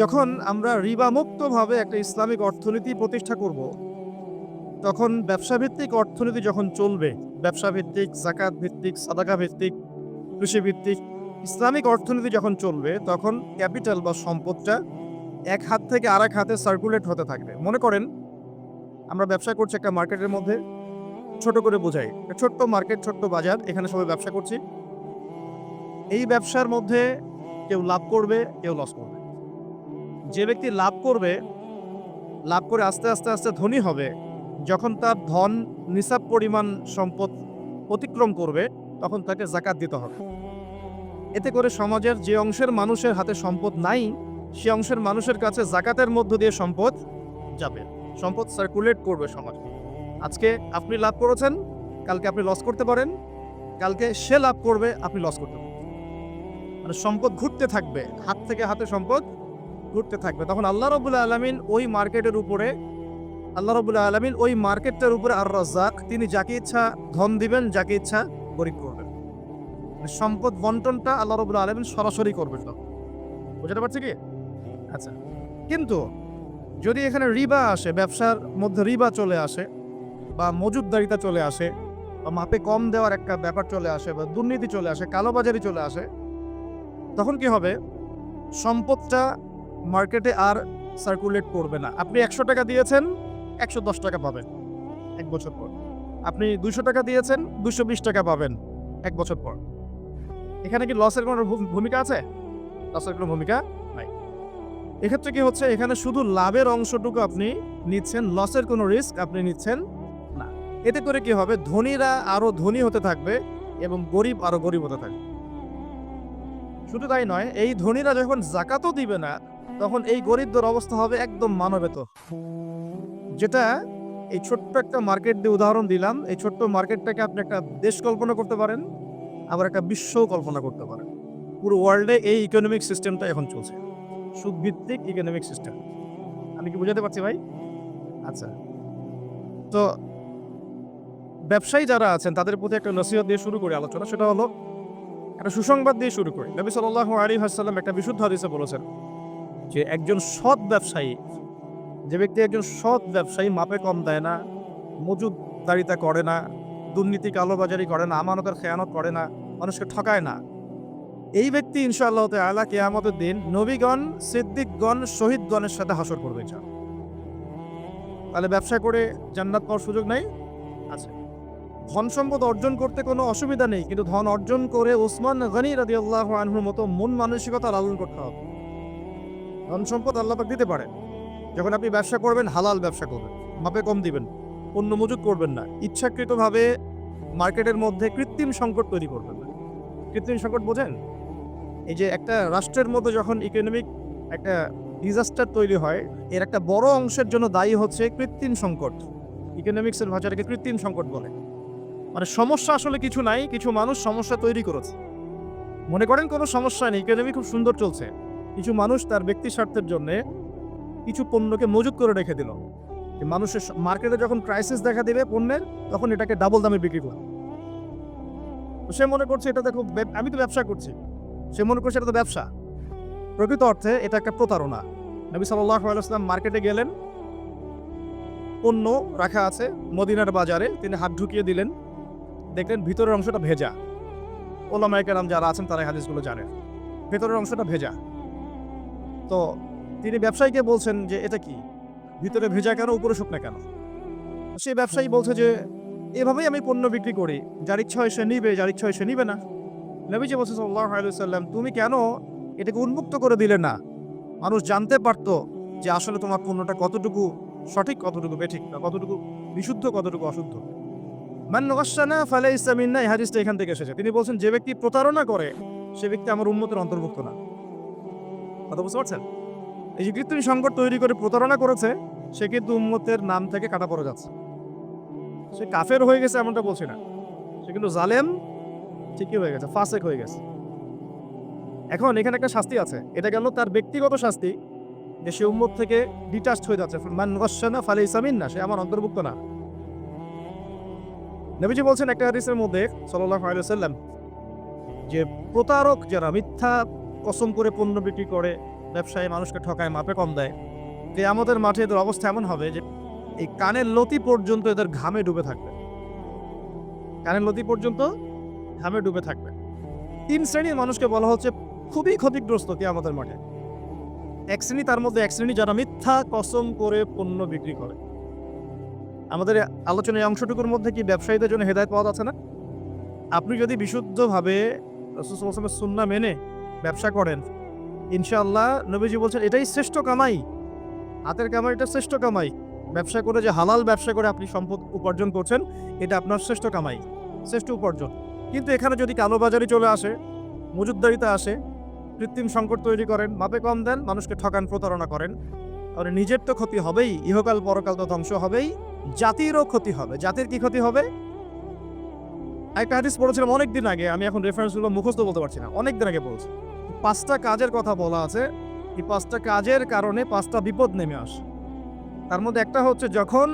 যখন আমরা রিবামুক্তভাবে একটা ইসলামিক অর্থনীতি প্রতিষ্ঠা করব, তখন ব্যবসা ভিত্তিক অর্থনীতি যখন চলবে ব্যবসা ভিত্তিক জাকাত ভিত্তিক সাদাকা ভিত্তিক কৃষি ভিত্তিক ইসলামিক অর্থনীতি যখন চলবে, তখন ক্যাপিটাল বা সম্পদটা এক হাত থেকে আরেক হাতে সার্কুলেট হতে থাকবে। মনে করেন, আমরা ব্যবসা করছি একটা মার্কেটের মধ্যে, ছোট করে বোঝাই ছোট্ট মার্কেট, ছোট্ট বাজার, এখানে সবাই ব্যবসা করছি। এই ব্যবসার মধ্যে কেউ লাভ করবে, কেউ লস করবে। যে ব্যক্তি লাভ করবে, লাভ করে আস্তে আস্তে আস্তে ধনী হবে, যখন তার ধন নিসাব পরিমাণ সম্পদ অতিক্রম করবে, তখন তাকে জাকাত দিতে হবে। এতে করে সমাজের যে অংশের মানুষের হাতে সম্পদ নাই, সে অংশের মানুষের কাছে জাকাতের মধ্য দিয়ে সম্পদ যাবে। সম্পদ সার্কুলেট করবে সমাজ। আজকে আপনি লাভ করেছেন, কালকে আপনি লস করতে পারেন, কালকে সে লাভ করবে, আপনি লস করতে পারেন। মানে সম্পদ ঘুরতে থাকবে, হাত থেকে হাতে সম্পদ ঘুরতে থাকবে। তখন আল্লাহ রবুল্লা আলমিন ওই মার্কেটের উপরে, আল্লাহ রবুল্লা আলমিন ওই মার্কেটটার উপরে আর রাজাক তিনি যাকে ইচ্ছা ধন দিবেন, যাকে ইচ্ছা গরিব করবেন। মানে সম্পদ বন্টনটা আল্লাহ রবুল্লা আলমিন সরাসরি করবেন তখন। বুঝতে পারছি কি? আচ্ছা। কিন্তু যদি এখানে রিবা আসে, ব্যবসার মধ্যে রিবা চলে আসে, বা মজুদদারিতা চলে আসে, বা মাপে কম দেওয়ার একটা ব্যাপার চলে আসে, বা দুর্নীতি চলে আসে কালোবাজারি চলে আসে, তখন কি হবে? সম্পদটা মার্কেটে আর সার্কুলেট করবে না। আপনি একশো টাকা দিয়েছেন, একশো দশ টাকা পাবেন এক বছর পর। আপনি দুশো টাকা দিয়েছেন দুশো বিশ টাকা পাবেন এক বছর পর। এখানে কি লসের কোনো ভূমিকা আছে? লসের কোনো ভূমিকা নাই। এক্ষেত্রে কি হচ্ছে, এখানে শুধু লাভের অংশটুকু আপনি নিচ্ছেন লসের কোনো রিস্ক আপনি নিচ্ছেন না। এতে করে কি হবে, ধনীরা আরও ধনী হতে থাকবে এবং গরিব আরও গরিব হতে থাকবে। শুধু তাই নয়, এই ধনীরা যখন জাকাতও দিবে না তখন এই গরিবদের অবস্থা হবে একদম মানবেত যেটা এই ছোট্ট একটা মার্কেট দিয়ে উদাহরণ দিলাম। এই ছোট্ট মার্কেটটাকে আপনি একটা দেশ কল্পনা করতে পারেন, আবার একটা বিশ্বও কল্পনা করতে পারেন। পুরো ওয়ার্ল্ডে এই ইকোনমিক সিস্টেমটা এখন চলছে। সুদভিত্তিক ইকোনমিক সিস্টেম আমি কি বুঝাতে পারছি ভাই? আচ্ছা। তো ব্যবসায়ী যারা আছেন, তাদের প্রতি একটা নসিহত দিয়ে শুরু করি আলোচনা। সেটা হলো, একটা সুসংবাদ দিয়ে শুরু করি। নবী সাল্লাহ আলী হাসাল্লাম একটা বিশুদ্ধ হাদিসে বলেছেন যে একজন সৎ ব্যবসায়ী, যে ব্যক্তি একজন সৎ ব্যবসায়ী মাপে কম দেয় না মজুদদারিতা করে না, দুর্নীতি কালোবাজারি করে না, আমানতের খেয়ানত করে না, মানুষকে ঠকায় না। এই ব্যক্তি ইনশাআল্লাহ তাআলা কেয়ামতের দিন নবীগণ, সিদ্দিকগণ, শহীদগণের সাথে হাসর করবে ইনশাআল্লাহ। তাহলে ব্যবসা করে জান্নাত পাওয়ার সুযোগ নাই? আছে। ধন সম্পদ অর্জন করতে কোনো অসুবিধা নেই, কিন্তু ধন অর্জন করে ওসমান গনি রাদিয়াল্লাহু আনহুর মতো মন মানসিকতা লালন করতে হবে। ধন সম্পদ আল্লাহ পাক দিতে পারে যখন আপনি ব্যবসা করবেন, হালাল ব্যবসা করবেন, মাপে কম দিবেন, পণ্য মজুত করবেন না, ইচ্ছাকৃতভাবে মার্কেটের মধ্যে কৃত্রিম সংকট তৈরি করবেন না। কৃত্রিম সংকট বোঝেন? এই যে একটা রাষ্ট্রের মধ্যে যখন ইকোনমিক একটা ডিজাস্টার তৈরি হয়, এর একটা বড় অংশের জন্য দায়ী হচ্ছে কৃত্রিম সংকট। ইকোনমিক্সের ভাষাটাকে কৃত্রিম সংকট বলে। মানে সমস্যা আসলে কিছু নাই, কিছু মানুষ সমস্যা তৈরি করেছে। মনে করেন কোনো সমস্যা নেই ইকোনমি খুব সুন্দর চলছে। কিছু মানুষ তার ব্যক্তি স্বার্থের জন্য কিছু পণ্যকে মজুত করে রেখে দিল। মানুষের মার্কেটে যখন ক্রাইসিস দেখা দেবে পণ্যের, তখন এটাকে ডাবল দামে বিক্রি করবে। তো সে মনে করছে এটা দেখো আমি তো ব্যবসা করছি। সে মনে করছে এটা তো ব্যবসা। প্রকৃত অর্থে এটা একটা প্রতারণা। নবী আলাইসলাম মার্কেটে গেলেন। পণ্য রাখা আছে মদিনার বাজারে। তিনি হাত ঢুকিয়ে দিলেন। দেখলেন ভিতরের অংশটা ভেজা। ওলামাইকারাম যারা আছেন তারা হাদিসগুলো জানেন। ভেতরের অংশটা ভেজা। তো তিনি ব্যবসায়ীকে বলছেন যে এটা কি? ভিতরে ভেজা কেন, উপরে শুকনা কেন? সে ব্যবসায়ী বলছে যে, এভাবেই আমি পণ্য বিক্রি করি। যার ইচ্ছা হয় সে নিবে, যার ইচ্ছা হয় সে নিবে না। নবীজি বলছে সাল্লাহ আলাইসাল্লাম তুমি কেন এটাকে উন্মুক্ত করে দিলে না? মানুষ জানতে পারতো যে আসলে তোমার পণ্যটা কতটুকু সঠিক, কতটুকু বেঠিক বা কতটুকু বিশুদ্ধ, কতটুকু অশুদ্ধ। মান নগাসানা ফালে ইসলামিন এই হাদিসটা এখান থেকে এসেছে। তিনি বলছেন, যে ব্যক্তি প্রতারণা করে, সে ব্যক্তি আমার উন্মতের অন্তর্ভুক্ত না। কথা বুঝতে পারছেন? এই যে কৃত্রিম সংকট তৈরি করে প্রতারণা করেছে, সে কিন্তু উম্মতের নাম থেকে কাটা পড়ে যাচ্ছে। সে কাফের হয়ে গেছে এমনটা বলছি না। সে কিন্তু জালেম, ঠিকই হয়ে গেছে, ফাসেক হয়ে গেছে। এখন এখানে একটা শাস্তি আছে। এটা গেল তার ব্যক্তিগত শাস্তি যে সে উম্মত থেকে ডিটাচড হয়ে যাচ্ছে। মান ফালে ইসামিন না সে আমার অন্তর্ভুক্ত না। নবীজি বলছেন একটা হাদিসের মধ্যে সাল্লাম যে প্রতারক যারা মিথ্যা কসম করে পণ্য বিক্রি করে, ব্যবসায়ী মানুষকে ঠকায়, মাপে কম দেয়। যে আমাদের মাঠে এদের অবস্থা এমন হবে যে, এই কানের লতি পর্যন্ত এদের ঘামে ডুবে থাকবে। কানের লতি পর্যন্ত ঘামে ডুবে থাকবে। তিন শ্রেণির মানুষকে বলা হচ্ছে খুবই ক্ষতিগ্রস্ত কে আমাদের মাঠে। এক শ্রেণি তার মধ্যে এক শ্রেণি যারা মিথ্যা, কসম করে পণ্য বিক্রি করে। আমাদের আলোচনার এই অংশটুকুর মধ্যে কি ব্যবসায়ীদের জন্য হেদায়ত পাওয়া যাচ্ছে না? আপনি যদি বিশুদ্ধভাবে সুন্না মেনে ব্যবসা করেন। ইনশাআল্লাহ নবীজি বলছেন, এটাই শ্রেষ্ঠ কামাই। হাতের কামাই এটা শ্রেষ্ঠ কামাই। ব্যবসা করে যে হালাল ব্যবসা করে আপনি সম্পদ উপার্জন করছেন, এটা আপনার শ্রেষ্ঠ কামাই, শ্রেষ্ঠ উপার্জন। কিন্তু এখানে যদি কালোবাজারি চলে আসে মজুদদারিতা আসে, কৃত্রিম সংকট তৈরি করেন, মাপে কম দেন, মানুষকে ঠকান, প্রতারণা করেন, তাহলে নিজের তো ক্ষতি হবেই, ইহকাল পরকাল তো ধ্বংস হবেই, জাতিরও ক্ষতি হবে। জাতির কি ক্ষতি হবে? একটা হাদিস পড়েছিলাম অনেক দিন আগে, আমি এখন রেফারেন্সগুলো মুখস্থ বলতে পারছি না অনেক দিন আগে পড়েছি পাঁচটা কাজের কথা বলা আছে। এই পাঁচটা কাজের কারণে পাঁচটা বিপদ নেমে আসে। তার মধ্যে একটা হচ্ছে যখন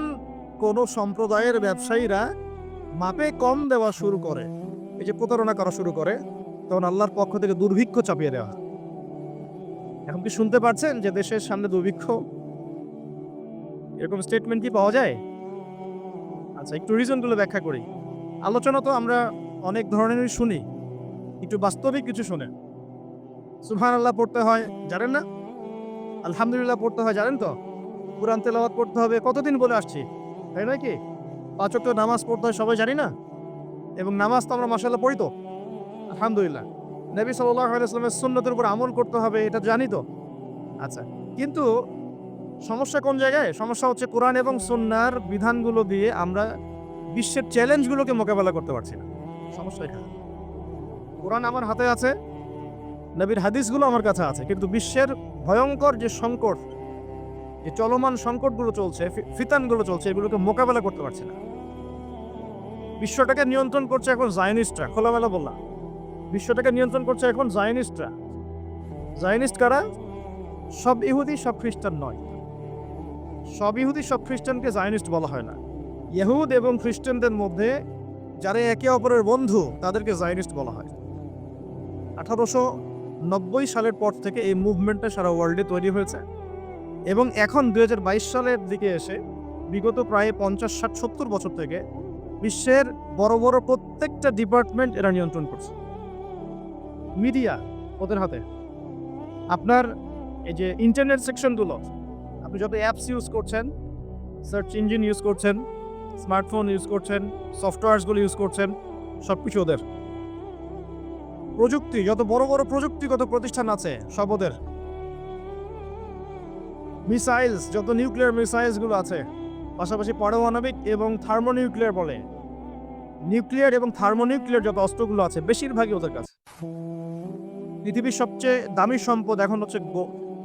কোনো সম্প্রদায়ের ব্যবসায়ীরা মাপে কম দেওয়া শুরু করে, এই যে প্রতারণা করা শুরু করে, তখন আল্লাহর পক্ষ থেকে দুর্ভিক্ষ চাপিয়ে দেওয়া। এখন কি শুনতে পাচ্ছেন যে দেশের সামনে দুর্ভিক্ষ? এরকম স্টেটমেন্ট কি পাওয়া যায়? আচ্ছা একটু রিজনগুলো ব্যাখ্যা করি। আলোচনা তো আমরা অনেক ধরনেরই শুনি। একটু বাস্তবিক কিছু শুনে। সুবহান আল্লাহ পড়তে হয়, জানেন না? আলহামদুলিল্লাহ পড়তে হয়, জানেন তো? কোরআন তেলাওয়াত পড়তে হবে, কতদিন বলে আসছি? তাই নয় কি? পাঁচ ওয়াক্ত নামাজ পড়তে হয়, সবাই জানি না? এবং নামাজ তো আমরা মাসাল্লাহ পড়ি তো। আলহামদুলিল্লাহ। নবী আলাইসলামের সুন্নতের উপর আমল করতে হবে, এটা জানি তো। আচ্ছা কিন্তু সমস্যা কোন জায়গায়? সমস্যা হচ্ছে কোরআন এবং সুন্নার বিধানগুলো দিয়ে আমরা বিশ্বের চ্যালেঞ্জগুলোকে মোকাবেলা করতে পারছি না। সমস্যা এখানে। কোরআন আমার হাতে আছে নবীর হাদিসগুলো আমার কাছে আছে, কিন্তু বিশ্বের ভয়ঙ্কর যে সংকট, যে চলমান সংকটগুলো চলছে ফিতানগুলো চলছে, এগুলোকে মোকাবেলা করতে পারছি না। বিশ্বটাকে নিয়ন্ত্রণ করছে এখন জায়নিস্টরা, খোলামেলা বললাম। বিশ্বটাকে নিয়ন্ত্রণ করছে এখন জায়নিস্টরা। জায়নিস্ট কারা? সব ইহুদি, সব খ্রিস্টান নয়। সব ইহুদি, সব খ্রিস্টানকে জায়নিস্ট বলা হয় না। ইহুদ এবং খ্রিস্টানদের মধ্যে যারা একে অপরের বন্ধু, তাদেরকে জায়নিস্ট বলা হয়। আঠারোশো নব্বই সালের পর থেকে এই মুভমেন্টটা সারা ওয়ার্ল্ডে তৈরি হয়েছে। এবং এখন দুই হাজার বাইশ সালের দিকে এসে বিগত প্রায় পঞ্চাশ, ষাট, সত্তর বছর থেকে বিশ্বের বড় বড় প্রত্যেকটা ডিপার্টমেন্ট এরা নিয়ন্ত্রণ করছে। মিডিয়া ওদের হাতে। আপনার এই যে ইন্টারনেট সেকশনগুলো আপনি যত অ্যাপস ইউজ করছেন সার্চ ইঞ্জিন ইউজ করছেন স্মার্টফোন ইউজ করছেন সফটওয়্যারসগুলো ইউজ করছেন সব কিছু ওদের। প্রযুক্তি, যত বড় বড় প্রযুক্তিগত প্রতিষ্ঠান আছে, সব ওদের। মিসাইলস, যত নিউক্লিয়ার মিসাইলসগুলো আছে, পাশাপাশি পারমাণবিক এবং থার্মোনিউক্লিয়ার বলে। নিউক্লিয়ার এবং থার্মোনিউক্লিয়ার যত অস্ত্রগুলো আছে, বেশিরভাগই ওদের কাছে। পৃথিবীর সবচেয়ে দামি সম্পদ এখন হচ্ছে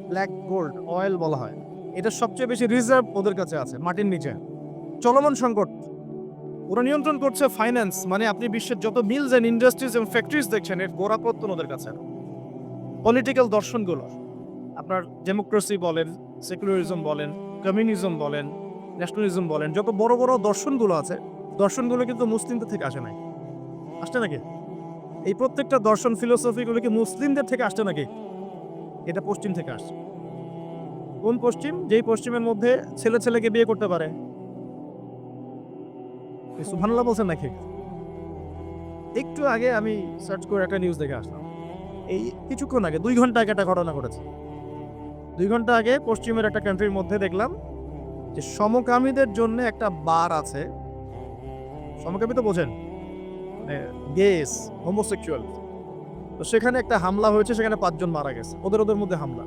ব্ল্যাক গোল্ড অয়েল বলা হয়। এটা সবচেয়ে বেশি রিজার্ভ ওদের কাছে আছে, মাটির নিচে। চলমান সংকট। ওরা নিয়ন্ত্রণ করছে ফাইন্যান্স মানে আপনি বিশ্বের যত মিলস অ্যান্ড ইন্ডাস্ট্রিজ এবং ফ্যাক্টরিজ দেখছেন, এর গোড়াপত্তন ওদের কাছে। পলিটিক্যাল দর্শনগুলো। আপনার ডেমোক্রেসি বলেন সেকুলারিজম বলেন কমিউনিজম বলেন ন্যাশনালিজম বলেন, যত বড় বড় দর্শনগুলো আছে, দর্শনগুলো কিন্তু মুসলিমদের থেকে আসে নাই। আসছে নাকি? এই প্রত্যেকটা দর্শন ফিলোসফিগুলো কি মুসলিমদের থেকে আসছে নাকি? এটা পশ্চিম থেকে আসছে। কোন পশ্চিম? যেই পশ্চিমের মধ্যে ছেলে ছেলেকে বিয়ে করতে পারে। সুভানাল্লাহ বলছেন নাকি? একটু আগে আমি সার্চ করে একটা নিউজ দেখে আসলাম। এই কিছুক্ষণ আগে, দুই ঘণ্টা আগে একটা ঘটনা ঘটেছে। দুই ঘণ্টা আগে পশ্চিমের একটা কান্ট্রির মধ্যে দেখলাম যে সমকামীদের জন্য একটা বার আছে। সমকামী তো বোঝেন গেস হোমোসেক্সুয়াল তো সেখানে একটা হামলা হয়েছে, সেখানে পাঁচজন মারা গেছে। ওদের ওদের মধ্যে হামলা।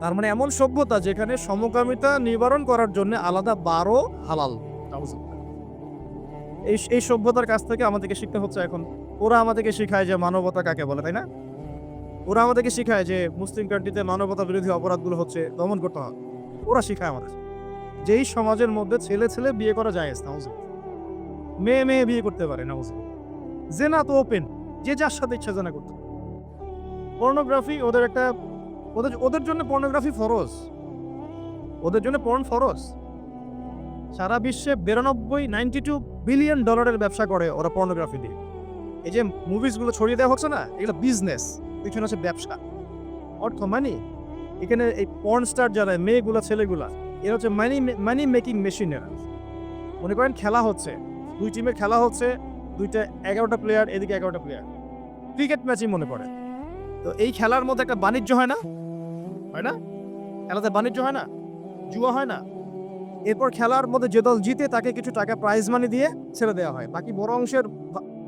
তার মানে এমন সভ্যতা যেখানে সমকামিতা নিবারণ করার জন্য আলাদা বারও হালাল। এই এই সভ্যতার কাছ থেকে আমাদেরকে শিখতে হচ্ছে এখন। ওরা আমাদেরকে শেখায় যে মানবতা কাকে বলে, তাই না? ওরা আমাদেরকে শেখায় যে মুসলিম কান্ট্রিতে মানবতা বিরোধী অপরাধগুলো হচ্ছে দমন করতে হবে। ওরা শেখায় আমাদের। যেই সমাজের মধ্যে ছেলে ছেলে বিয়ে করা যায় নাউজুব মেয়ে মেয়ে বিয়ে করতে পারে নাউজুব জেনা তো ওপেন, যে যার সাথে ইচ্ছা জেনা করতে পর্নোগ্রাফি ওদের একটা, ওদের ওদের জন্য পর্নোগ্রাফি ফরজ। ওদের জন্য পর্ন ফরজ। সারা বিশ্বে বিরানব্বই নাইনটি টু বিলিয়ন ডলারের ব্যবসা করে ওরা পর্নোগ্রাফি দিয়ে। এই যে মুভিসগুলো ছড়িয়ে দেওয়া হচ্ছে না, এগুলো বিজনেস পিছনে আছে ব্যবসা। অর্থ মানি এখানে এই পর্ন স্টার যারা, মেয়েগুলা, ছেলেগুলা, এরা হচ্ছে মানি মানি মেকিং মেশিন এরা মনে করেন খেলা হচ্ছে, দুই টিমের খেলা হচ্ছে, দুইটা এগারোটা প্লেয়ার এদিকে এগারোটা প্লেয়ার ক্রিকেট ম্যাচই মনে করে তো এই খেলার মধ্যে একটা বাণিজ্য হয় না? হয় না? খেলাতে বাণিজ্য হয় না? জুয়া হয় না? এরপর খেলার মধ্যে যে দল জিতে তাকে কিছু টাকা প্রাইজ মানি দিয়ে ছেড়ে দেওয়া হয়। বাকি বড় অংশের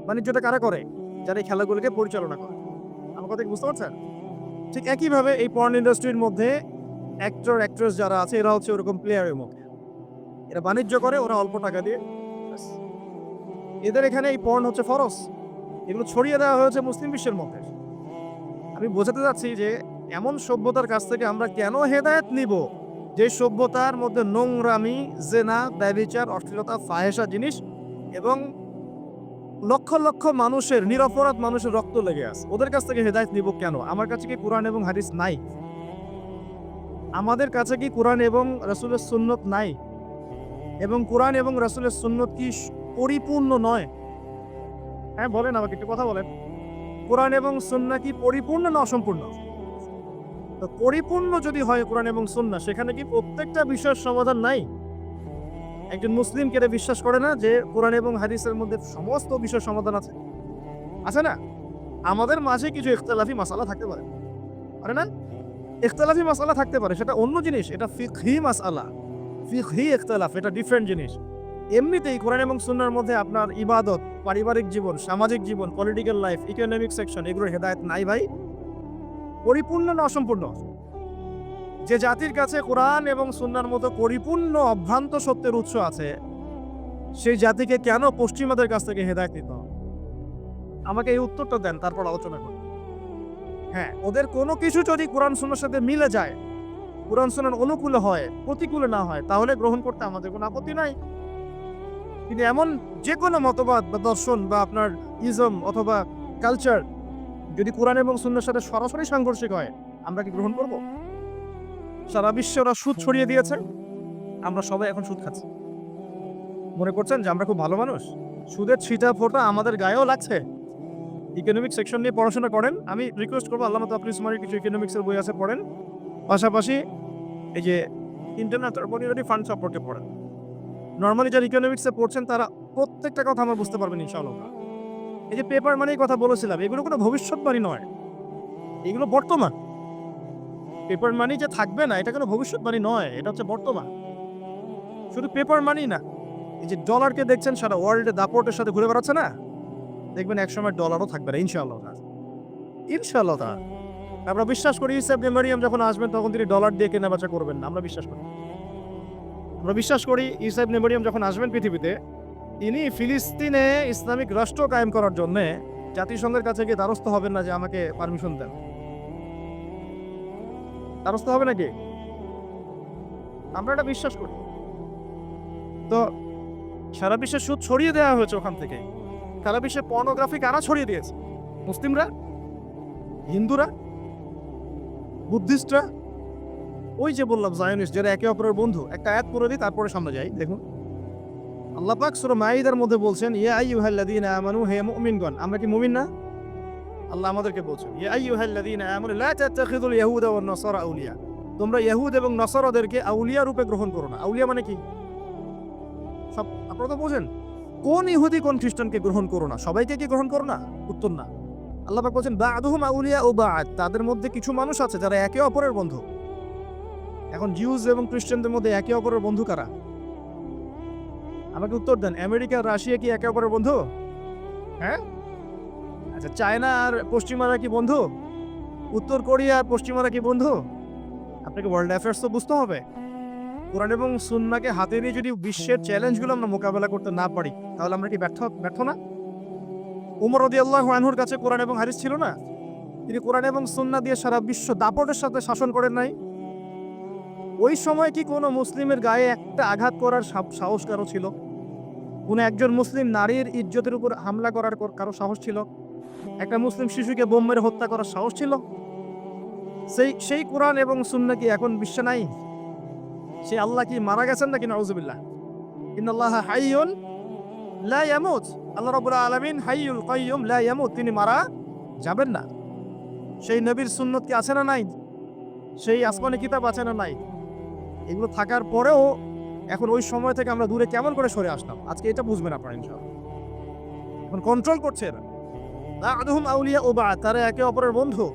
বাণিজ্যটা কারা করে? যারা এই খেলাগুলোকে পরিচালনা করে। আমার কথা বুঝতে পারছেন? ঠিক একইভাবে এই পর্ন ইন্ডাস্ট্রির মধ্যে অ্যাক্টর অ্যাক্ট্রেস যারা আছে, এরা হচ্ছে ওরকম প্লেয়ারের মধ্যে এরা বাণিজ্য করে, ওরা অল্প টাকা দিয়ে। এদের এখানে এই পর্ন হচ্ছে ফরস এগুলো ছড়িয়ে দেওয়া হয়েছে মুসলিম বিশ্বের মধ্যে। আমি বোঝাতে চাচ্ছি যে, এমন সভ্যতার কাছ থেকে আমরা কেন হেদায়েত নিব? যে সভ্যতার মধ্যে নোংরামি, জেনা, ব্যবিচার, অশ্লীলতা ফাহেসা জিনিস এবং লক্ষ লক্ষ মানুষের, নিরপরাধ মানুষের রক্ত লেগে আছে। ওদের কাছ থেকে হেদায়েত নিব কেন? আমার কাছে কি কোরআন এবং হাদিস নাই? আমাদের কাছে কি কোরআন এবং রাসূলের সুন্নত নাই? এবং কোরআন এবং রাসূলের সুন্নত কি পরিপূর্ণ নয়? হ্যাঁ বলেন আমাকে, একটু কথা বলেন। কোরআন এবং সুন্নাহ কি পরিপূর্ণ না অসম্পূর্ণ? তো পরিপূর্ণ যদি হয় কোরআন এবং সুন্নাহ, সেখানে কি প্রত্যেকটা বিষয়ের সমাধান নাই? একজন মুসলিম কেটে বিশ্বাস করে না যে কোরআন এবং হাদিসের মধ্যে সমস্ত বিষয়ের সমাধান আছে? আছে না? আমাদের মাঝে কিছু ইখতলাফি মাসালা থাকতে পারে। পারে না? ইখতলাফি মাসালা থাকতে পারে, সেটা অন্য জিনিস, এটা ফিকহি মাসালা। ফিকহি ইখতলাফ, এটা ডিফারেন্ট জিনিস। এমনিতেই কোরআন এবং সুন্নাহর মধ্যে আপনার ইবাদত, পারিবারিক জীবন, সামাজিক জীবন পলিটিক্যাল লাইফ ইকোনমিক সেকশন এগুলোর হেদায়েত নাই ভাই। পরিপূর্ণ না অসম্পূর্ণ? যে জাতির কাছে কোরআন এবং সুন্নার মতো পরিপূর্ণ অভ্রান্ত সত্যের উৎস আছে, সেই জাতিকে কেন পশ্চিমাদের কাছ থেকে হেদায়ত হবে? আমাকে এই উত্তরটা দেন, তারপর আলোচনা করব। হ্যাঁ ওদের কোনো কিছু যদি কোরআন সুন্নার সাথে মিলে যায়, কোরআন সুন্নার অনুকূলে হয়, প্রতিকূলে না হয়, তাহলে গ্রহণ করতে আমাদের কোনো আপত্তি নাই। কিন্তু এমন যে কোনো মতবাদ বা দর্শন বা আপনার ইজম অথবা কালচার যদি কোরআন এবং সুন্নার সাথে সরাসরি সাংঘর্ষিক হয়, আমরা কি গ্রহণ করব? সারা বিশ্বে ওরা সুদ ছড়িয়ে দিয়েছে, আমরা সবাই এখন সুদ খাচ্ছি। মনে করছেন যে আমরা খুব ভালো মানুষ? সুদের ছিটা ফোটা আমাদের গায়েও লাগছে। ইকোনমিক সেকশন নিয়ে পড়াশোনা করেন। আমি রিকোয়েস্ট করব, আল্লাহ তাপরি সুমারি কিছু ইকোনমিক্সের বই আছে পড়েন। পাশাপাশি এই যে ইন্টারন্যাশনাল ফান্ড সম্পর্কে পড়েন। নর্মালি যারা ইকোনমিক্সে পড়ছেন, তারা প্রত্যেকটা কথা আমরা বুঝতে পারবেন ইনশাআল্লাহ। এই যে পেপার মানির কথা বলেছিলাম, এগুলো কোনো ভবিষ্যৎবাণী নয়। এগুলো বর্তমান। পেপার মানি যে থাকবে না, এটা কোনো ভবিষ্যৎবাণী নয়, এটা হচ্ছে বর্তমান। শুধু পেপার মানি না, এই যে ডলারকে দেখছেন, সারা ওয়ার্ল্ডে দাপটের সাথে ঘুরে বেড়াচ্ছে না? দেখবেন একসময় ডলারও থাকবে না, ইনশাআল্লাহ। ইনশাআল্লাহ আমরা বিশ্বাস করি ইসা ইবনে মারিয়াম যখন আসবেন, তখন তিনি ডলার দিয়ে কেনা বেচা করবেন না, আমরা বিশ্বাস করি। আমরা বিশ্বাস করি ইসা ইবনে যখন আসবেন পৃথিবীতে তিনি ফিলিস্তিনে ইসলামিক রাষ্ট্র কায়েম করার জন্য জাতিসংঘের কাছে গিয়ে দ্বারস্থ হবেন না যে আমাকে পারমিশন দেন। দ্বারস্থ হবে নাকি? আমরা এটা বিশ্বাস করি। তো সারা বিশ্বে সুদ ছড়িয়ে দেওয়া হয়েছে ওখান থেকে। সারা বিশ্বে পর্নোগ্রাফি কারা ছড়িয়ে দিয়েছে? মুসলিমরা? হিন্দুরা? বুদ্ধিস্টরা? ওই যে বললাম জায়নিস্ট যারা একে অপরের বন্ধু, একটা আয়াত পড়ে দিই, তারপরে সামনে যাই, দেখুন। আল্লাহ পাক সূরা মাইদার মধ্যে বলছেন, ইয়া আইয়ুহাল্লাযীনা আমানু, হে মুমিনগণ। আমরা কি মুমিন না? আল্লাহ আমাদেরকে বলছেন, ইয়া আইয়ুহাল্লাযীনা আমানু, লা তাত্তাখিযুল ইয়াহুদা ওয়ান নাসারা আউলিয়া। তোমরা ইহুদ এবং নসরাদেরকে আউলিয়া রূপে গ্রহণ করো না। আউলিয়া মানে কি? সব, আপনারা তো বোঝেন। কোন ইহুদি, কোন খ্রিস্টানকে গ্রহণ করো না? সবাইকে কি গ্রহণ করো না? উত্তর না। আল্লাহ পাক বলছেন, বাদুহুম আউলিয়া ও বাদ। তাদের মধ্যে কিছু মানুষ আছে যারা একে অপরের বন্ধু। এখন জিউজ এবং খ্রিস্টানদের মধ্যে একে অপরের বন্ধু কারা? আমাকে উত্তর দেন, আমেরিকা রাশিয়া কি একে অপরের বন্ধু? হ্যাঁ? আচ্ছা চায়না আর পশ্চিমারা কি বন্ধু? উত্তর কোরিয়া আর পশ্চিমারা কি বন্ধু? আপনাকে ওয়ার্ল্ড অ্যাফেয়ার্স তো বুঝতে হবে। কোরআন এবং সুন্নাকে হাতে নিয়ে যদি বিশ্বের চ্যালেঞ্জগুলো আমরা মোকাবেলা করতে না পারি, তাহলে আমরা কি ব্যর্থ ব্যর্থ না? উমর রদি আল্লাহ আনহুর কাছে কোরআন এবং হারিস ছিল না? তিনি কোরআন এবং সুন্না দিয়ে সারা বিশ্ব দাপটের সাথে শাসন করেন নাই। ওই সময় কি কোনো মুসলিমের গায়ে একটা আঘাত করার সাহস কারও ছিল? কোনো একজন মুসলিম নারীর ইজ্জতের উপর হামলা করার কর- সাহস ছিল? একটা মুসলিম শিশুকে বোম মেরে হত্যা করার সাহস ছিল? সেই সেই কোরআন এবং সুন্না কি এখন বিশ্বে নাই? সে আল্লাহ কি মারা গেছেন নাকি? নাউজুবিল্লাহ। ইন্নাল্লাহ হাইয়ুন লা ইয়ামুত। আল্লাহ রাব্বুল আলামিন হাইয়ুল কাইয়ুম লা ইয়ামুত। তিনি মারা যাবেন না। সেই নবীর সুন্নত কি আছে না নাই? সেই আসমানি কিতাব আছে না নাই? এগুলো থাকার পরেও এখন ওই সময় থেকে আমরা দূরে কেমন করে সরে আসলাম আজকে এটা বুঝবেন পারেন সব এখন কন্ট্রোল করছে এরা। বাদহুম আউলিয়া ওবা তারা একে অপরের বন্ধু।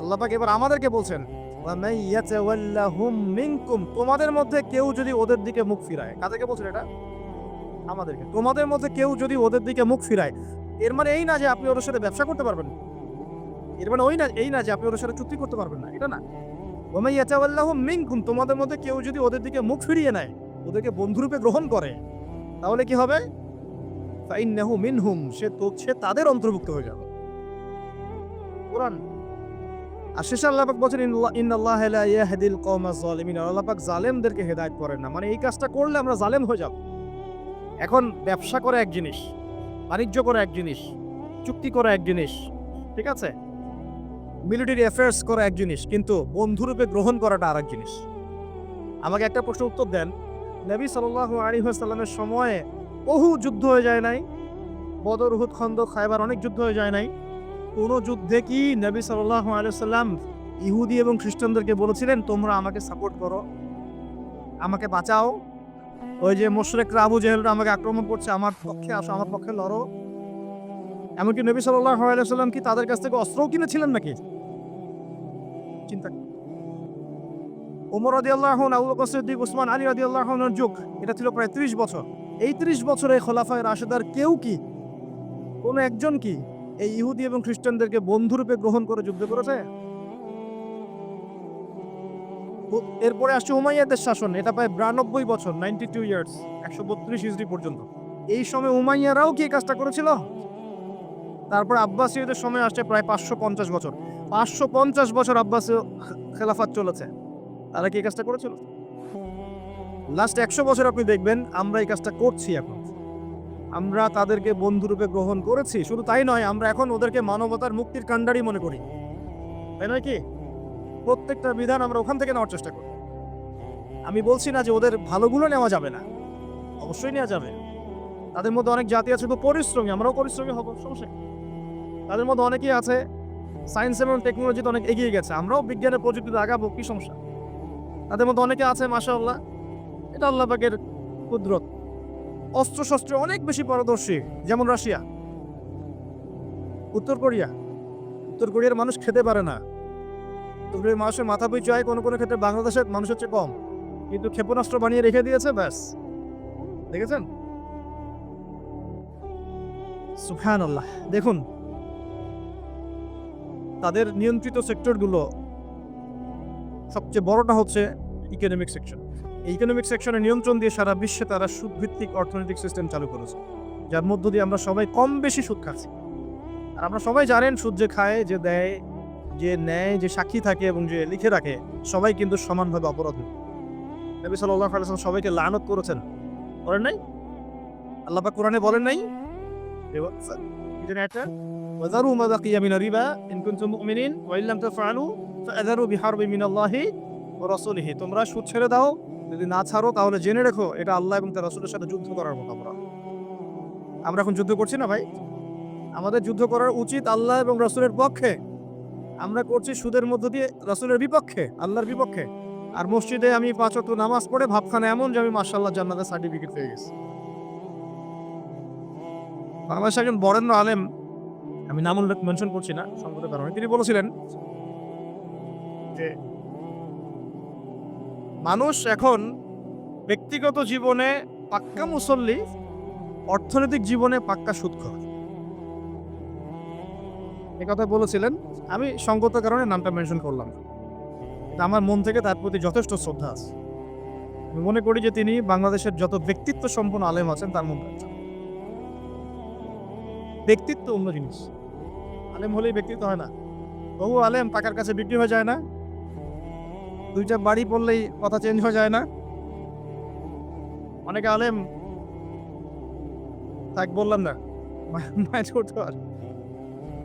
আল্লাহ পাক এবার আমাদেরকে বলছেন মিনকুম তোমাদের মধ্যে কেউ যদি ওদের দিকে মুখ ফিরায়, কাদেরকে বলছেন এটা? আমাদেরকে। তোমাদের মধ্যে কেউ যদি ওদের দিকে মুখ ফিরায়, এর মানে এই না যে আপনি ওদের সাথে ব্যবসা করতে পারবেন এর মানে ওই না, এই না যে আপনি ওদের সাথে চুক্তি করতে পারবেন না, এটা না। ওমাই ইয়াতাওয়াল্লাহুম মিনকুম, তোমাদের মধ্যে কেউ যদি ওদের দিকে মুখ ফিরিয়ে নেয়, ওদেরকে বন্ধুরূপে গ্রহণ করে, তাহলে কি হবে? ফাইন্নাহু মিনহুম, সে তো, সে তাদের অন্তর্ভুক্ত হয়ে যাবে। কোরআন। আর শেষে আল্লাহ পাক বলছেন ইন্নাল্লাহ লা ইয়াহদিল কওমা যালিমিন। আল্লাহ পাক জালেমদেরকে হেদায়েত করেন না। মানে এই কাজটা করলে আমরা জালেম হয়ে যাব। এখন ব্যবসা করা এক জিনিস, বাণিজ্য করা এক জিনিস, চুক্তি করা এক জিনিস, ঠিক আছে? মিলিটারি অ্যাফেয়ার্স করা এক জিনিস, কিন্তু বন্ধুরূপে গ্রহণ করাটা আর এক জিনিস। আমাকে একটা প্রশ্ন উত্তর দেন। নবী সাল্লাহ আলী সাল্লামের সময়ে বহু যুদ্ধ হয়ে যায় নাই? বদর, উহুদ খন্দ খাইবার অনেক যুদ্ধ হয়ে যায় নাই? কোনো যুদ্ধে কি নবী সাল্লাহ আলিয়াল্লাম ইহুদি এবং খ্রিস্টানদেরকে বলেছিলেন, তোমরা আমাকে সাপোর্ট করো, আমাকে বাঁচাও ওই যে মোশরেকরা আবু জেহেলরা আমাকে আক্রমণ করছে, আমার পক্ষে আসো, আমার পক্ষে লড়ো এমনকি নবী সাল্লাহ আলাইসাল্লাম কি তাদের কাছ থেকে অস্ত্রও কিনেছিলেন নাকি? চিন্তা। ওমর আদি আল্লাহ বকর উসমান আলী আদি আল্লাহনের যুগ, এটা ছিল প্রায় ত্রিশ বছর। এই ত্রিশ বছরে খোলাফায় রাশেদার কেউ কি? কোনো একজন কি এই ইহুদি এবং খ্রিস্টানদেরকে বন্ধুরূপে গ্রহণ করে যুদ্ধ করেছে? এরপরে আসছে উমাইয়াদের শাসন, এটা প্রায় বিরানব্বই বছর নাইনটি টু ইয়ার্স একশো বত্রিশ ইসরি পর্যন্ত। এই সময় উমাইয়ারাও কি কাজটা করেছিল? তারপর আব্বাসীয়দের সময় আসছে প্রায় পাঁচশো পঞ্চাশ বছর। পাঁচশো পঞ্চাশ বছর আব্বাসীয় খেলাফাত চলেছে। তারা কি এই কাজটা করেছিল? লাস্ট একশো বছর আপনি দেখবেন, আমরা এই কাজটা করছি এখন। আমরা তাদেরকে বন্ধুরূপে গ্রহণ করেছি, শুধু তাই নয়, আমরা এখন ওদেরকে মানবতার মুক্তির কাণ্ডারই মনে করি। তাই নয় কি? প্রত্যেকটা বিধান আমরা ওখান থেকে নেওয়ার চেষ্টা করি। আমি বলছি না যে ওদের ভালোগুলো নেওয়া যাবে না। অবশ্যই নেওয়া যাবে। তাদের মধ্যে অনেক জাতি আছে, তো পরিশ্রমী, আমরাও পরিশ্রমী হব, সমস্যা? তাদের মধ্যে অনেকেই আছে। সায়েন্স এবং টেকনোলজিতে অনেক এগিয়ে গেছে। আমরাও বিজ্ঞানের প্রযুক্তিতে আগাবো, কি সমস্যা? তাদের মধ্যে অনেকে আছে, মাশাআল্লাহ। এটা আল্লাহ পাকের কুদরত। অস্ত্র শস্ত্রে অনেক বেশি পারদর্শী, যেমন রাশিয়া। উত্তর কোরিয়া। উত্তর কোরিয়ার মানুষ খেতে পারে না। উত্তর কোরিয়ার মানুষের মাথা পিছু আয় কোনো কোনো ক্ষেত্রে বাংলাদেশের মানুষের চেয়ে কম। কিন্তু ক্ষেপণাস্ত্র বানিয়ে রেখে দিয়েছে, ব্যাস। দেখেছেন? সুফান আল্লাহ দেখুন তাদের নিয়ন্ত্রিত সেক্টরগুলো সবচেয়ে বড়টা হচ্ছে ইকোনমিক সেকশন এই ইকোনমিক সেকশনের নিয়ন্ত্রণ দিয়ে সারা বিশ্বে তারা সুদভিত্তিক অর্থনৈতিক সিস্টেম চালু করেছে, যার মধ্য দিয়ে আমরা সবাই কম বেশি সুদ খাচ্ছি। আর আমরা সবাই জানেন সুদ যে খায়, যে দেয়, যে নেয়, যে সাক্ষী থাকে এবং যে লিখে রাখে, সবাই কিন্তু সমানভাবে অপরাধী। নবী সাল্লাহ আলাইসাল্লাম সবাইকে লানত করেছেন। করেন নাই? আল্লাহ কোরআনে বলেন নাই? কি জানি একটা وذروا ما بقي من الربا إن كنتم مؤمنين وإن لم تفعلوا فأذروا بحرب من الله ورسوله তোমরা সুদ ছেড়ে দাও যদি না ছাড়ো তাহলে জেনে রেখো এটা আল্লাহ এবং তার রাসূলের সাথে যুদ্ধ করার মতো অপরাধ আমরা এখন যুদ্ধ করছি না ভাই আমাদের যুদ্ধ করার উচিত আল্লাহ এবং রাসূলের পক্ষে আমরা করছি সুদের মধ্য দিয়ে রাসূলের বিপক্ষে আল্লাহর বিপক্ষে আর মসজিদে আমি পাঁচ ওয়াক্ত নামাজ পড়ে ভাবখানা এমন যে আমি মাশাআল্লাহ জান্নাতের সার্টিফিকেট পেয়ে গেছি বাংলাদেশের একজন বরেণ্য আলেম, আমি নাম উল্লেখ মেনশন করছি না সংগতের কারণে। তিনি বলেছিলেন যে, মানুষ এখন ব্যক্তিগত জীবনে পাক্কা মুসল্লি, অর্থনৈতিক জীবনে পাক্কা সুদখর এ কথা বলেছিলেন, আমি সঙ্গতের কারণে নামটা মেনশন করলাম আমার মন থেকে তার প্রতি যথেষ্ট শ্রদ্ধা আছে। আমি মনে করি যে তিনি বাংলাদেশের যত ব্যক্তিত্ব সম্পন্ন আলেম আছেন, তার মধ্যে। ব্যক্তিত্ব অন্য জিনিস। আলেম হলেই ব্যক্তিত্ব হয় না। বহু আলেম টাকার কাছে বিক্রি হয়ে যায় না। দুইটা বাড়ি পড়লেই কথা চেঞ্জ হয়ে যায় না। অনেকে আলেম, তাক বললাম না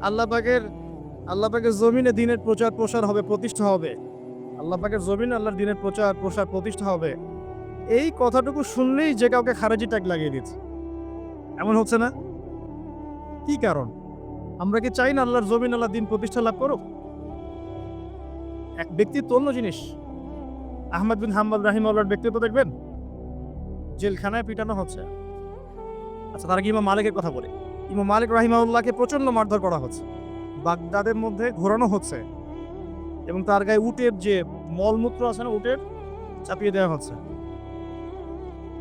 আল্লাহ পাকের আল্লাহ পাকের জমিনে দিনের প্রচার প্রসার হবে, প্রতিষ্ঠা হবে। আল্লাহ পাকের জমিনে আল্লাহর দিনের প্রচার প্রসার প্রতিষ্ঠা হবে। এই কথাটুকু শুনলেই যে কাউকে খারাজি ট্যাগ লাগিয়ে দিচ্ছে এমন হচ্ছে না? কি কারণ? আমরা কি চাই না আল্লাহর জমিন আল্লাহ দিন প্রতিষ্ঠা লাভ করুক? এক ব্যক্তিত্ব অন্য জিনিস। আহমদ বিন হাম্মদ রাহিমাল্লার ব্যক্তিত্ব দেখবেন? জেলখানায় পিটানো হচ্ছে। আচ্ছা তারা আগে ইমাম মালিকের কথা বলি। ইমাম মালিক রাহিমাউল্লাহকে প্রচণ্ড মারধর করা হচ্ছে। বাগদাদের মধ্যে ঘোরানো হচ্ছে। এবং তার গায়ে উটের যে মলমূত্র আছে না, উটের চাপিয়ে দেওয়া হচ্ছে।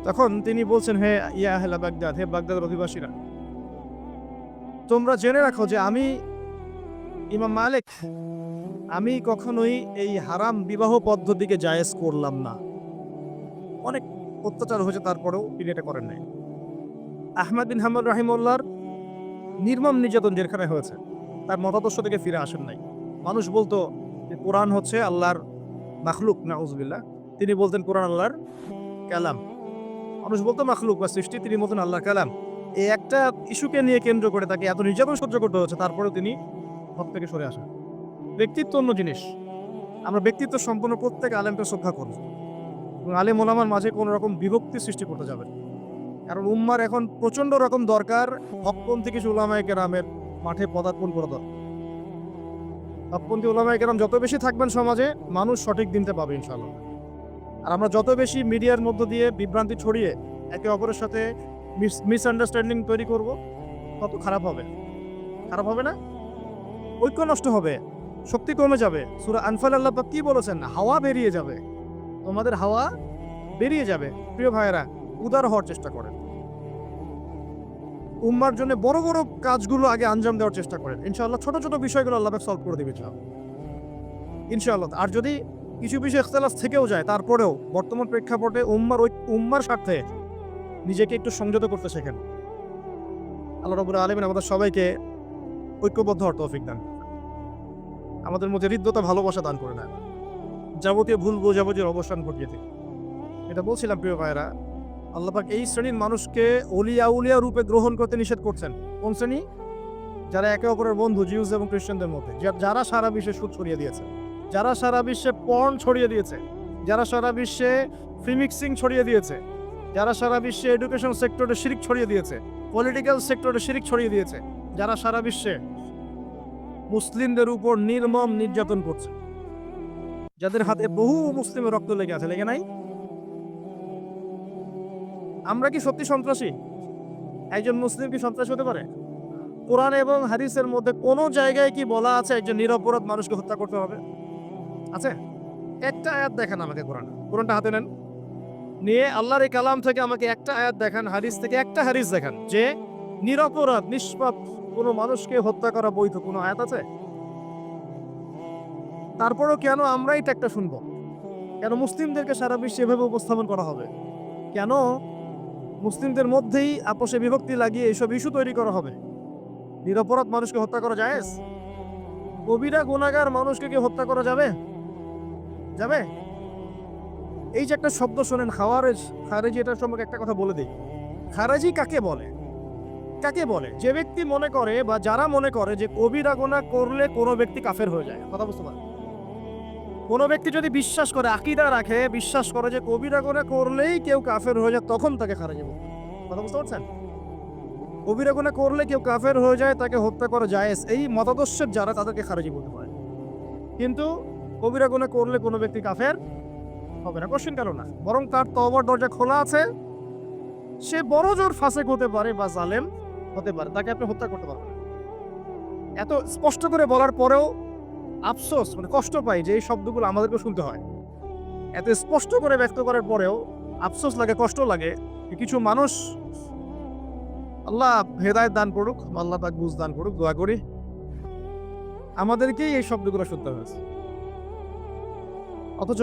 তখন তিনি বলছেন, হে ইয়া হেলা বাগদাদ, হে বাগদাদের অধিবাসীরা তোমরা জেনে রাখো যে আমি ইমাম মালিক। আমি কখনোই এই হারাম বিবাহ পদ্ধতিকে জায়েজ করলাম না। অনেক অত্যাচার হয়েছে তারপরেও তিনি এটা করেন নাই। আহমদ বিন হাম্মদ রাহিমুল্লাহর নির্মম নির্যাতন যেখানে হয়েছে, তার মতাদর্শ থেকে ফিরে আসেন নাই। মানুষ বলতো যে কোরআন হচ্ছে আল্লাহর মাখলুক, নাউজবিল্লাহ। তিনি বলতেন কোরআন আল্লাহর কালাম। মানুষ বলতো মাখলুক বা সৃষ্টি, তিনি বলতেন আল্লাহর কালাম। এই একটা ইস্যুকে নিয়ে কেন্দ্র করে তাকে এত নির্যাতন সহ্য করতে হচ্ছে, তারপরেও তিনি পথ থেকে সরে আসেন। ব্যক্তিত্ব অন্য জিনিস। আমরা ব্যক্তিত্ব সম্পন্ন প্রত্যেক আলেমকে শ্রদ্ধা করব। এবং আলেম ওলামার মাঝে কোনো রকম বিভক্তি সৃষ্টি করতে যাবে কারণ উম্মার এখন প্রচণ্ড রকম দরকার হকপন্থী কিছু ওলামায় কেরামের মাঠে পদার্পণ করে দরকার। হকপন্থী ওলামায় কেরাম যত বেশি থাকবেন সমাজে, মানুষ সঠিক দিনতে পাবে ইনশাআল্লাহ। আর আমরা যত বেশি মিডিয়ার মধ্য দিয়ে বিভ্রান্তি ছড়িয়ে একে অপরের সাথে মিসআন্ডারস্ট্যান্ডিং তৈরি করব, তত খারাপ হবে। খারাপ হবে না? ঐক্য নষ্ট হবে। শক্তি কমে যাবে। সুরা আনফাল আল্লাহ কি বলেছেন? হাওয়া বেরিয়ে যাবে। তোমাদের হাওয়া বেরিয়ে যাবে। প্রিয় ভাইয়েরা, উদার হওয়ার চেষ্টা করেন। উম্মার জন্য বড় বড় কাজগুলো আগে আঞ্জাম দেওয়ার চেষ্টা করেন। ইনশাআল্লাহ ছোট ছোট বিষয়গুলো আল্লাহ সলভ করে দেবে ইনশাআল্লাহ। আর যদি কিছু বিষয় ইখতলাফ থেকেও যায়, তারপরেও বর্তমান প্রেক্ষাপটে উম্মার ওই উম্মার স্বার্থে নিজেকে একটু সংযত করতে শেখেন। আল্লাহ রবুল আলমিন আমাদের সবাইকে ঐক্যবদ্ধ হওয়ার তৌফিক দান আমাদের মধ্যে হৃদ্যতা, ভালোবাসা দান করে নেয় যাবতীয় ভুল, বোঝাবুঝির অবসান ঘটিয়ে দিন। এটা বলছিলাম, প্রিয় ভাইরা আল্লাপাক এই শ্রেণির মানুষকে অলিয়া উলিয়া রূপে গ্রহণ করতে নিষেধ করছেন। কোন শ্রেণি? যারা একে অপরের বন্ধু, জিউস এবং খ্রিস্টানদের মধ্যে। যারা সারা বিশ্বে সুদ ছড়িয়ে দিয়েছে। যারা সারা বিশ্বে পর্ন ছড়িয়ে দিয়েছে। যারা সারা বিশ্বে ফ্রিমিক্সিং ছড়িয়ে দিয়েছে। যারা সারা বিশ্বে এডুকেশন সেক্টরে শিরিক ছড়িয়ে দিয়েছে পলিটিক্যাল সেক্টরে শিরিক ছড়িয়ে দিয়েছে, যারা সারা বিশ্বে মুসলিমদের উপর নির্মম নির্যাতন করছে, যাদের হাতে বহু মুসলিমের রক্ত লেগে আছে, লেগে নাই? আমরা কি সত্যি সন্ত্রাসী? একজন মুসলিম কি সন্ত্রাসী হতে পারে? কোরআন এবং হাদিসের মধ্যে কোনো জায়গায় কি বলা আছে একজন নিরপরাধ মানুষকে হত্যা করতে হবে? আছে? একটা আয়াত দেখান আমাকে কোরআন, কোরআনটা হাতে নেন। নিয়ে আল্লাহর এই কালাম থেকে আমাকে একটা আয়াত দেখান হারিস থেকে একটা হারিস দেখান, যে নিরপরাধ, নিষ্পাপ কোনো মানুষকে হত্যা করা বৈধ কোনো আয়াত আছে? তারপরও কেন আমরাই একটা শুনব? কেন মুসলিমদেরকে সারা বিশ্বে এভাবে উপস্থাপন করা হবে? কেন মুসলিমদের মধ্যেই আপোষে বিভক্তি লাগিয়ে এইসব ইস্যু তৈরি করা হবে? নিরপরাধ মানুষকে হত্যা করা যায় কবিরা গুণাগার মানুষকে কি হত্যা করা যাবে? যাবে? এই যে একটা শব্দ শোনেন, খাওয়ারেজ, খারেজি এটার সম্পর্কে একটা কথা বলে দিই খারেজি কাকে বলে? কাকে বলে? যে ব্যক্তি মনে করে বা যারা মনে করে যে কবিরা গোনা করলে কোনো ব্যক্তি কাফের হয়ে যায়। কথা বুঝতে পারে কোনো ব্যক্তি যদি বিশ্বাস করে, আকিদা রাখে, বিশ্বাস করে যে কবিরা গোনা করলেই কেউ কাফের হয়ে যায়, তখন তাকে খারেজি বলে। কথা বুঝতে পারছেন? কবিরা গোনা করলে কেউ কাফের হয়ে যায়, তাকে হত্যা করা যায় এই মতাদর্শের যারা তাদেরকে খারেজি বলতে পারে। কিন্তু কবিরা গোনা করলে কোনো ব্যক্তি কাফের হবে না, কোশ্চেন কেন না। বরং তার তবার দরজা খোলা আছে। সে বড় জোর ফাঁসেক হতে পারে বা জালেম হতে পারে, তাকে আপনি হত্যা করতে পারবেন এত স্পষ্ট করে বলার পরেও আফসোস মানে কষ্ট পাই যে এই শব্দগুলো আমাদেরকে শুনতে হয়। এত স্পষ্ট করে ব্যক্ত করার পরেও আফসোস লাগে, কষ্ট লাগে কিছু মানুষ আল্লাহ হেদায়ত দান করুক, আল্লাহ তাক বুঝ দান করুক, দোয়া করি। আমাদেরকেই এই শব্দগুলো শুনতে হয়েছে। অথচ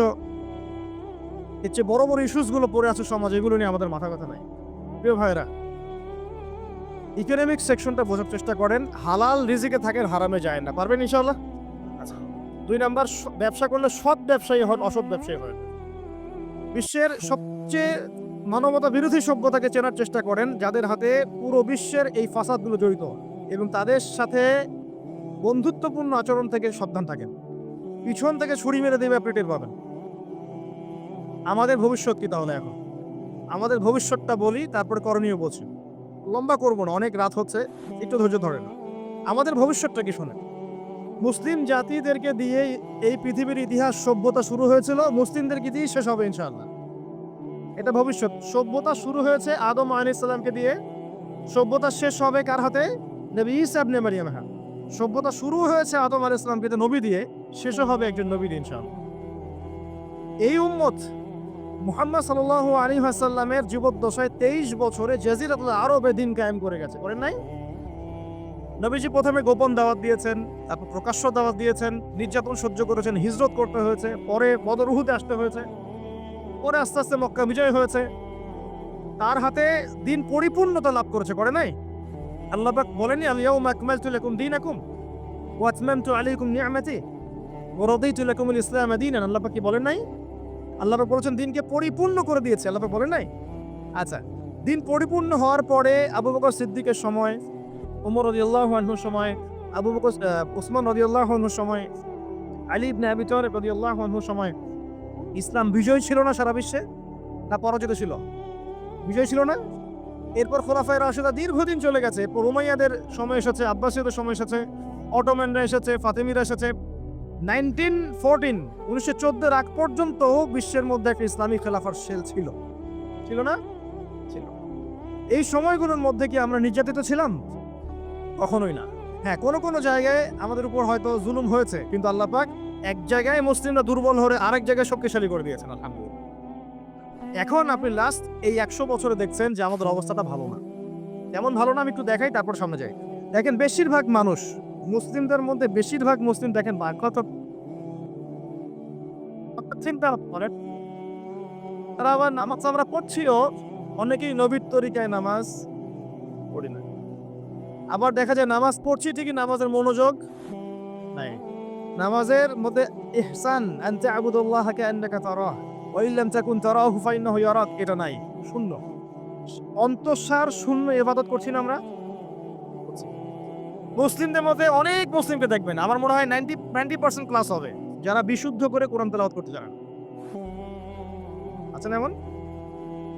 এর চেয়ে বড় বড় ইস্যুসগুলো পড়ে আছে সমাজ, এগুলো নিয়ে আমাদের মাথা কথা নাই। প্রিয় ভাইরা ইকোনমিক সেকশনটা বোঝার চেষ্টা করেন, হালাল রিজিকে থাকেন, হারামে যায় না। পারবেন ইনশাল্লাহ আচ্ছা দুই নাম্বার ব্যবসা করলে সৎ ব্যবসায়ী হন, অসৎ ব্যবসায়ী হন। বিশ্বের সবচেয়ে মানবতা বিরোধী সভ্যতাকে চেনার চেষ্টা করেন, যাদের হাতে পুরো বিশ্বের এই ফাসাদগুলো জড়িত এবং তাদের সাথে বন্ধুত্বপূর্ণ আচরণ থেকে সাবধান থাকেন। পিছন থেকে ছুরি মেরে দেবে, আপনি টের পাবেন। আমাদের ভবিষ্যৎ কি তাহলে এখন? আমাদের ভবিষ্যৎটা বলি, তারপরে করণীয় বলছি। লম্বা করব না, অনেক রাত হচ্ছে, একটু ধৈর্য ধরেন। আমাদের ভবিষ্যৎটা কি শোনেন? মুসলিম জাতিদেরকে দিয়ে এই পৃথিবীর ইতিহাস সভ্যতা শুরু হয়েছিল মুসলিমদেরকে দিয়েই শেষ হবে ইনশাল্লাহ এটা ভবিষ্যৎ। সভ্যতা শুরু হয়েছে আদম আলী ইসলামকে দিয়ে। সভ্যতা শেষ হবে কার হাতে? নবী ইসা ইবনে মারিয়াম হাত। সভ্যতা শুরু হয়েছে আদম আলী ইসলামকে নবী দিয়ে, শেষও হবে একজন নবী দিয়ে ইনশাআল্লাহ। এই উম্মত মুহাম্মদ সাল্লাহ আলী হাসাল্লামের জীবদ্দশায় তেইশ বছরে জাজিরাতুল আরবে দিন কায়েম করে গেছে। করেন নাই? নবীজি প্রথমে গোপন দাওয়াত দিয়েছেন, তারপর প্রকাশ্য দাওয়াত দিয়েছেন, নির্যাতন সহ্য করেছেন, হিজরত করতে হয়েছে, পরে বদরুহুতে আসতে হয়েছে, পরে আস্তে আস্তে মক্কা বিজয় হয়েছে। তার হাতে দিন পরিপূর্ণতা লাভ করেছে করে নাই? আল্লাহ পাক বলেনি আলিয়াউম আকমালতু লাকুম দীনাকুম ওয়া আতমামতু আলাইকুম নি'মাতি ওয়া রাদিতু লাকুমুল ইসলাম দীনান। আল্লাহ পাক কি বলেন নাই? আল্লাহ বলেছেন দিনকে পরিপূর্ণ করে দিয়েছে। আল্লাহ বলেন নাই? আচ্ছা দিন পরিপূর্ণ হওয়ার পরে আবু বকর সিদ্দিকের সময় ওমর রাদিয়াল্লাহু আনহুর সময় আবু বকর আহ, ওসমান রাদিয়াল্লাহু আনহুর সময় আলী ইবনে আবি আনহুর সময় ইসলাম বিজয় ছিল না সারা বিশ্বে? না পরাজিত ছিল? বিজয় ছিল না? এরপর খোলাফায় রাশেদা দীর্ঘদিন চলে গেছে। এরপর উমাইয়াদের সময় এসেছে আব্বাসীয়দের সময় এসেছে অটোম্যানরা এসেছে ফাতেমিরা এসেছে। নাইনটিন ফোরটিন, উনিশশো চোদ্দের আগ পর্যন্ত বিশ্বের মধ্যে একটা ইসলামী খেলাফার সেল ছিল। ছিল না? ছিল। এই সময়গুলোর মধ্যে কি আমরা নির্যাতিত ছিলাম? কখনোই না। হ্যাঁ কোনো কোনো জায়গায় আমাদের উপর হয়তো জুলুম হয়েছে, কিন্তু আল্লাহ পাক এক জায়গায় মুসলিমরা দুর্বল হয়ে আরেক জায়গায় শক্তিশালী করে দিয়েছেন, আলহামদুলিল্লাহ। এখন আপনি লাস্ট এই একশো বছরে দেখছেন যে আমাদের অবস্থাটা ভালো না। তেমন ভালো না, আমি একটু দেখাই, তারপর সামনে যাই। দেখেন, বেশিরভাগ মানুষ মুসলিমদের মধ্যে বেশিরভাগ মুসলিম দেখেন বা- কত চিন্তা করেন। তারা আবার নামাজ আমরা পড়ছিও, অনেকেই নবীর তরিকায় নামাজ পড়ি না। আবার দেখা যায় নামাজ পড়ছি ঠিকই নামাজের মনোযোগ নাই। নামাজের মধ্যে ইহসান আনতে আবুদুল্লাহ কে আন্নাকা তারাহ, ওয়া ইল্লাম তাকুন তারাহু ফাইন্নাহু ইয়ারাক, এটা নাই, শূন্য। অন্তঃসার শূন্য ইবাদত করছি না আমরা। মুসলিমদের মধ্যে অনেক মুসলিমকে দেখবেন। আমার মনে হয় নাইনটি নাইনটি পার্সেন্ট ক্লাস হবে। যারা বিশুদ্ধ করে কোরআন তেলাওয়াত করতে জানেন। আছেন এমন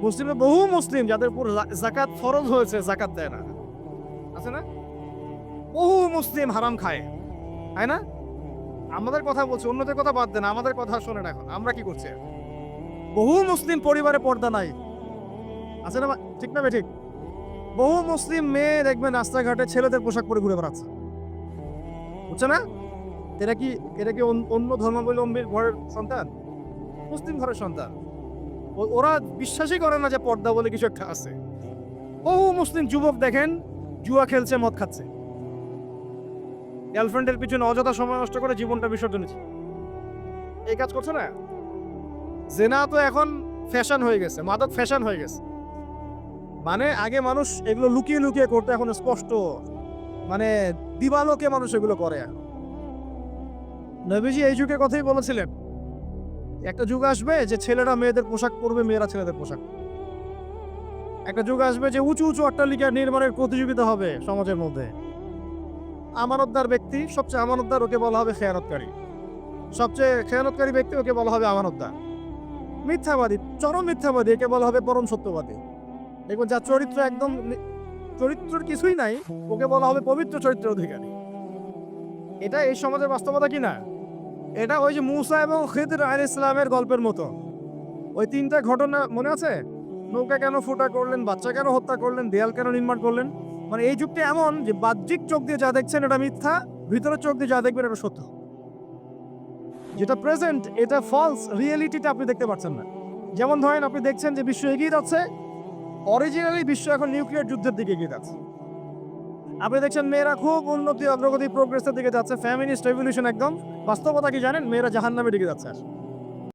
মুসলিমে বহু মুসলিম যাদের উপর জাকাত ফরজ হয়েছে জাকাত দেয় না। আছে না? বহু মুসলিম হারাম খায়। তাই না? আমাদের কথা বলছি, অন্যদের কথা বাদ দেন, আমাদের কথা শোনেন এখন। আমরা কি করছি? বহু মুসলিম পরিবারে পর্দা নাই। আছে না ঠিক না ঠিক? বহু মুসলিম মেয়ে দেখবেন রাস্তাঘাটে ছেলেদের পোশাক পরে ঘুরে বেড়াচ্ছে। বুঝছে না? এরা কি এরা কি অন্য ধর্মাবলম্বীর ঘরের সন্তান? মুসলিম ঘরের সন্তান। ওরা বিশ্বাসই করে না যে পর্দা বলে কিছু একটা আছে। বহু মুসলিম যুবক দেখেন, জুয়া খেলছে, মদ খাচ্ছে। গার্লফ্রেন্ডের পিছনে অযথা সময় নষ্ট করে জীবনটা বিসর্জন এই কাজ করছে না? জেনা তো এখন ফ্যাশন হয়ে গেছে, মাদক ফ্যাশন হয়ে গেছে। মানে আগে মানুষ এগুলো লুকিয়ে লুকিয়ে করতে, এখন স্পষ্ট। মানে দিবালোকে মানুষ এগুলো করে। নবীজি এই যুগের কথাই বলেছিলেন। একটা যুগ আসবে যে ছেলেরা মেয়েদের পোশাক পরবে, মেয়েরা ছেলেদের পোশাক। একটা যুগ আসবে যে উঁচু উঁচু অট্টালিকা নির্মাণের প্রতিযোগিতা হবে সমাজের মধ্যে। আমানতদার ব্যক্তি, সবচেয়ে আমানতদার ওকে বলা হবে খেয়ানতকারী। সবচেয়ে খেয়ানতকারী ব্যক্তি ওকে বলা হবে আমানতদার। মিথ্যাবাদী, চরম মিথ্যাবাদী, একে বলা হবে পরম সত্যবাদী। দেখুন যার চরিত্র একদম চরিত্রের কিছুই নাই, ওকে বলা হবে পবিত্র চরিত্রের অধিকারী। এটা এই সমাজের বাস্তবতা কি না? এটা ওই যে মুসা এবং খিদর আল ইসলামের গল্পের মতো। ওই তিনটা ঘটনা মনে আছে? নৌকা কেন ফুটা করলেন, বাচ্চা কেন হত্যা করলেন, দেয়াল কেন নির্মাণ করলেন? মানে এই যুগটা এমন যে বাহ্যিক চোখ দিয়ে যা দেখছেন এটা মিথ্যা, ভিতরের চোখ দিয়ে যা দেখবেন এটা সত্য। যেটা প্রেজেন্ট এটা ফলস রিয়েলিটিটা আপনি দেখতে পাচ্ছেন না। যেমন ধরেন আপনি দেখছেন যে বিশ্ব এগিয়ে যাচ্ছে অরিজিনালি বিশ্ব এখন নিউক্লিয়ার যুদ্ধের দিকে এগিয়ে যাচ্ছে। আপনি দেখছেন, মেয়েরা খুব উন্নতি, অগ্রগতি প্রোগ্রেসের দিকে যাচ্ছে। ফ্যামিলিস্ট রেভলিউশন একদম। বাস্তবতা কি জানেন? মেয়েরা জাহান নামে দিকে যাচ্ছে।